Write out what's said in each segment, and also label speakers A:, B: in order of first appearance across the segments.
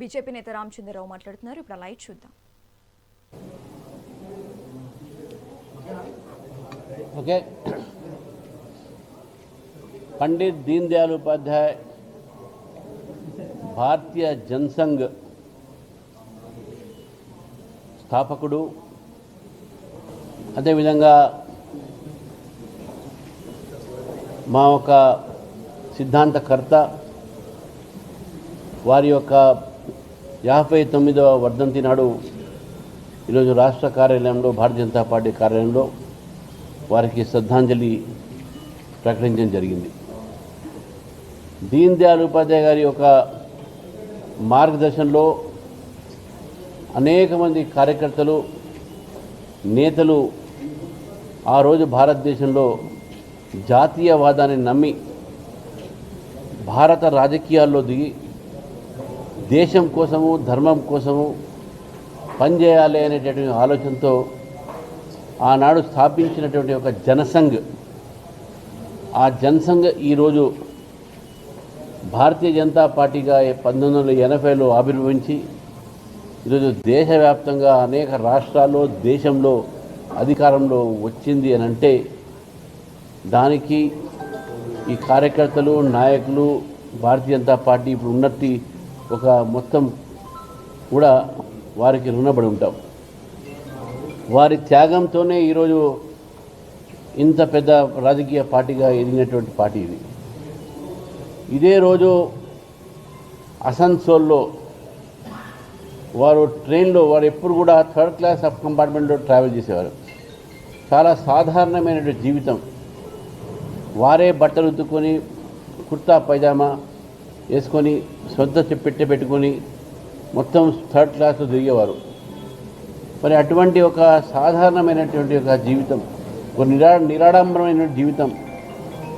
A: BJP నేత రామచంద్రరావు మాట్లాడుతున్నారు. ఇప్పుడు లైట్ చూద్దాం.
B: ఓకే. పండిత్ దీన్ దయాళ్ ఉపాధ్యాయ్ భారతీయ జనసంఘ్ స్థాపకుడు. అదేవిధంగా మా ఒక సిద్ధాంతకర్త. వారి యొక్క యాభై తొమ్మిదవ వర్ధంతి నాడు ఈరోజు రాష్ట్ర కార్యాలయంలో భారతీయ జనతా పార్టీ కార్యాలయంలో వారికి శ్రద్ధాంజలి ప్రకటించడం జరిగింది. దీన్ దయాళ్ ఉపాధ్యాయ గారి యొక్క మార్గదర్శనంలో అనేక మంది కార్యకర్తలు నేతలు ఆ రోజు భారతదేశంలో జాతీయవాదాన్ని నమ్మి భారత రాజకీయాల్లో దిగి దేశం కోసము ధర్మం కోసము పనిచేయాలి అనేటటువంటి ఆలోచనతో ఆనాడు స్థాపించినటువంటి ఒక జనసంఘ్. ఆ జనసంఘ్ ఈరోజు భారతీయ జనతా పార్టీగా పంతొమ్మిది వందల ఎనభైలో ఆవిర్భవించి ఈరోజు దేశవ్యాప్తంగా అనేక రాష్ట్రాల్లో దేశంలో అధికారంలో వచ్చింది అని అంటే దానికి ఈ కార్యకర్తలు నాయకులు భారతీయ జనతా పార్టీ ఇప్పుడు ఉన్నట్టు ఒక మొత్తం కూడా వారికి రుణపడి ఉంటాం. వారి త్యాగంతోనే ఈరోజు ఇంత పెద్ద రాజకీయ పార్టీగా ఎదిగినటువంటి పార్టీ ఇది. ఇదే రోజు అసన్సోల్లో వారు ట్రైన్లో వారు ఎప్పుడు కూడా థర్డ్ క్లాస్ అప్ కంపార్ట్మెంట్లో ట్రావెల్ చేసేవారు. చాలా సాధారణమైనటువంటి జీవితం. వారే బట్టలు ఉతుక్కొని కుర్తా పైజామా వేసుకొని సొంత పెట్టె పెట్టుకొని మొత్తం థర్డ్ క్లాస్లో తిరిగేవారు మరి అటువంటి ఒక సాధారణమైనటువంటి ఒక జీవితం ఒక నిరా నిరాడంబరమైన జీవితం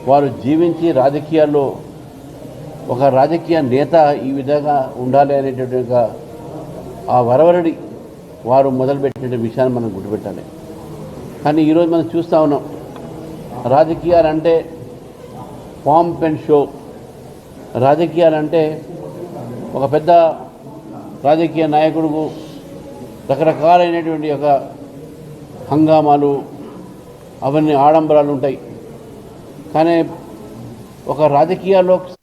B: వారు జీవించి రాజకీయాల్లో ఒక రాజకీయ నేత ఈ విధంగా ఉండాలి అనేటువంటి ఒక ఆ వరవరడి వారు మొదలుపెట్టిన విషయాన్ని మనం గుర్తుపెట్టాలి. కానీ ఈరోజు మనం చూస్తూ ఉన్నాం రాజకీయాలంటే పాంప్ అండ్ షో రాజకీయాలంటే ఒక పెద్ద రాజకీయ నాయకుడుకు రకరకాలైనటువంటి ఒక హంగామాలు అవన్నీ ఆడంబరాలు ఉంటాయి కానీ ఒక రాజకీయాల్లో